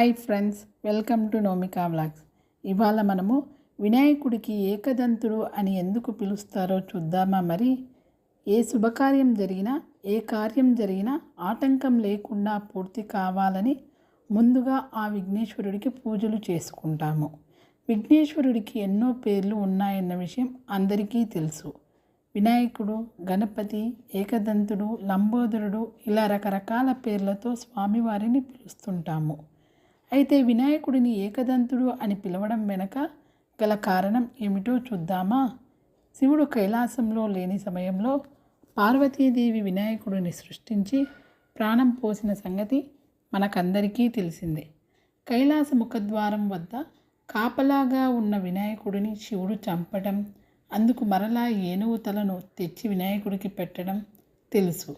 Hi friends welcome to Nomika vlogs ఇవాళ మనము వినాయకుడికి ఏకదంతుడు అని ఎందుకు పిలుస్తారో చూద్దామా మరి? ఏ శుభకార్యం జరిగినా ఏ కార్యం జరిగినా ఆటంకం లేకుండా పూర్తి కావాలని ముందుగా ఆ విఘ్నేశ్వరుడికి పూజలు చేసుకుంటాము. విఘ్నేశ్వరుడికి ఎన్నో పేర్లు ఉన్నాయన్న విషయం అందరికీ తెలుసు. వినాయకుడు గణపతి ఏకదంతుడు లంబోదరుడు ఇలా రకరకాల పేర్లతో స్వామివారిని పిలుస్తుంటాము. అయితే వినాయకుడిని ఏకదంతుడు అని పిలవడం వెనక గల కారణం ఏమిటో చూద్దామా? శివుడు కైలాసంలో లేని సమయంలో పార్వతీదేవి వినాయకుడిని సృష్టించి ప్రాణం పోసిన సంగతి మనకందరికీ తెలిసిందే. కైలాస ముఖద్వారం వద్ద కాపలాగా ఉన్న వినాయకుడిని శివుడు చంపడం అందుకు మరలా ఏనుగు తలను తెచ్చి వినాయకుడికి పెట్టడం తెలుసు.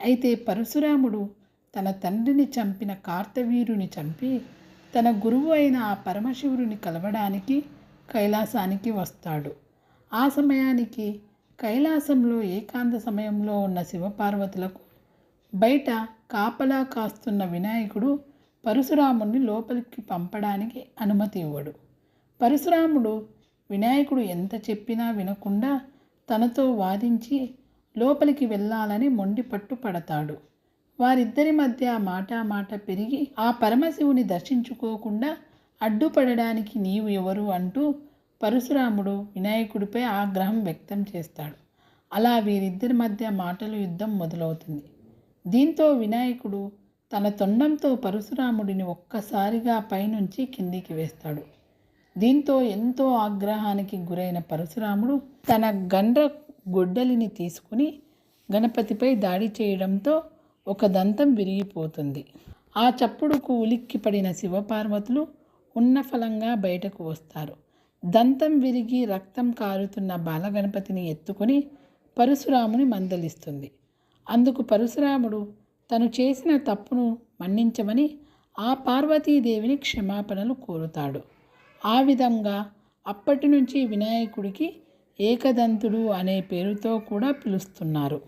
అయితే పరశురాముడు తన తండ్రిని చంపిన కార్తవీరుని చంపి తన గురువు అయిన ఆ పరమశివుడిని కలవడానికి కైలాసానికి వస్తాడు. ఆ సమయానికి కైలాసంలో ఏకాంత సమయంలో ఉన్న శివపార్వతులకు బయట కాపలా కాస్తున్న వినాయకుడు పరశురాముడిని లోపలికి పంపడానికి అనుమతి ఇవ్వడు. పరశురాముడు వినాయకుడు ఎంత చెప్పినా వినకుండా తనతో వాదించి లోపలికి వెళ్ళాలని మొండి పట్టు పడతాడు. వారిద్దరి మధ్య మాట మాట పెరిగి ఆ పరమశివుని దర్శించుకోకుండా అడ్డుపడడానికి నీవు ఎవరు అంటూ పరశురాముడు వినాయకుడిపై ఆగ్రహం వ్యక్తం చేస్తాడు. అలా వీరిద్దరి మధ్య మాటల యుద్ధం మొదలవుతుంది. దీంతో వినాయకుడు తన తొండంతో పరశురాముడిని ఒక్కసారిగా పైనుంచి కిందికి వేస్తాడు. దీంతో ఎంతో ఆగ్రహానికి గురైన పరశురాముడు తన గండ్ర గొడ్డలిని తీసుకుని గణపతిపై దాడి చేయడంతో ఒక దంతం విరిగిపోతుంది. ఆ చప్పుడుకు ఉలిక్కిపడిన శివపార్వతులు ఉన్న ఫలంగా బయటకు వస్తారు. దంతం విరిగి రక్తం కారుతున్న బాలగణపతిని ఎత్తుకొని పరశురాముని మందలిస్తుంది. అందుకు పరశురాముడు తను చేసిన తప్పును మన్నించమని ఆ పార్వతీదేవిని క్షమాపణలు కోరుతాడు. ఆ విధంగా అప్పటి నుంచి వినాయకుడికి ఏకదంతుడు అనే పేరుతో కూడా పిలుస్తున్నారు.